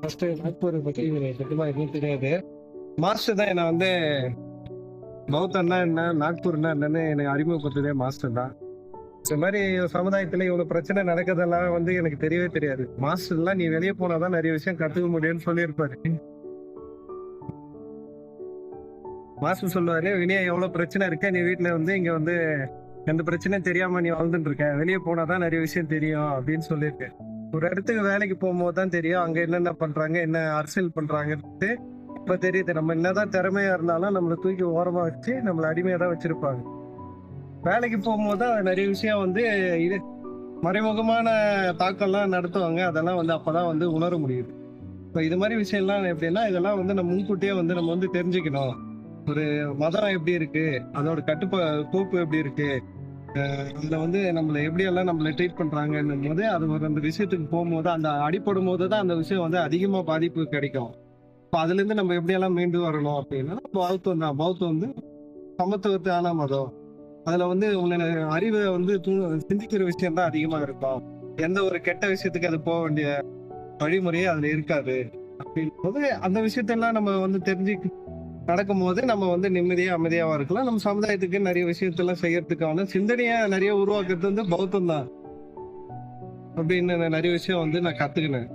First நாக்பூரை பற்றி சுத்தமா எதுவும் தெரியாது. மாஸ்டர் தான் என்னை வந்து பௌத்தம்னா என்ன நாக்பூர்னா என்னன்னு எனக்கு அறிமுகப்படுத்ததே மாஸ்டர் தான். இந்த மாதிரி சமுதாயத்துல இவ்வளவு பிரச்சனை நடக்கிறதெல்லாம் வந்து எனக்கு தெரியவே தெரியாது. மாஸ்டர்லாம் நீ வெளியே போனாதான் நிறைய விஷயம் கத்துக்க முடியும்னு சொல்லியிருப்பாரு. மாஸ்டர் சொல்லுவாரு வினியா எவ்வளவு பிரச்சனை இருக்க? நீ வீட்டுல வந்து இங்க வந்து எந்த பிரச்சனையும் தெரியாம நீ வாழ்ந்துட்டு இருக்க. வெளியே போனாதான் நிறைய விஷயம் தெரியும் அப்படின்னு சொல்லியிருக்கேன் ஒரு இடத்துக்கு வேலைக்கு போகும்போது தான் தெரியும் அங்க என்னென்ன பண்றாங்க என்ன அரசியல் பண்றாங்கன்னு இப்ப தெரியுது நம்ம என்னதான் திறமையா இருந்தாலும் நம்மளை தூக்கி ஓரமா வச்சு நம்மளை அடிமையா தான் வச்சிருப்பாங்க. வேலைக்கு போகும்போது தான் நிறைய விஷயம் வந்து இது மறைமுகமான தாக்கம்லாம் நடத்துவாங்க. அதெல்லாம் வந்து அப்பதான் வந்து உணர முடியுது. இப்போ இது மாதிரி விஷயம்லாம் எப்படின்னா இதெல்லாம் வந்து நம்ம முன்கூட்டியே வந்து நம்ம வந்து தெரிஞ்சுக்கணும். ஒரு மதம் எப்படி இருக்கு? அதோட கட்டுப்பா கோப்பு எப்படி இருக்கு? இதுல வந்து நம்மள எப்படி எல்லாம் நம்மளை ட்ரீட் பண்றாங்கன்னும் போது அது ஒரு அந்த விஷயத்துக்கு போகும்போது அந்த அடிப்படும் போது தான் அந்த விஷயம் வந்து அதிகமா பாதிப்பு கிடைக்கும். இப்போ அதுல இருந்து நம்ம எப்படியெல்லாம் மீண்டு வரணும் அப்படின்னா பௌத்தம் தான். பௌத்தம் வந்து சமத்துவத்தான மதம். அதுல வந்து உங்களை அறிவை வந்து தூ- சிந்திக்கிற விஷயம் தான் அதிகமா இருக்கும். எந்த ஒரு கெட்ட விஷயத்துக்கு அது போக வேண்டிய வழிமுறையே அதுல இருக்காது. அப்படின் போது அந்த விஷயத்தெல்லாம் நம்ம வந்து தெரிஞ்சு நடக்கும்போது நம்ம வந்து நிம்மதியா அமைதியாவும் இருக்கலாம். நம்ம சமுதாயத்துக்கு நிறைய விஷயத்தெல்லாம் செய்யறதுக்கான சிந்தனையா நிறைய உருவாக்குறது வந்து பௌத்தம் தான் அப்படின்னு நிறைய விஷயம் வந்து நான் கத்துக்கினேன்.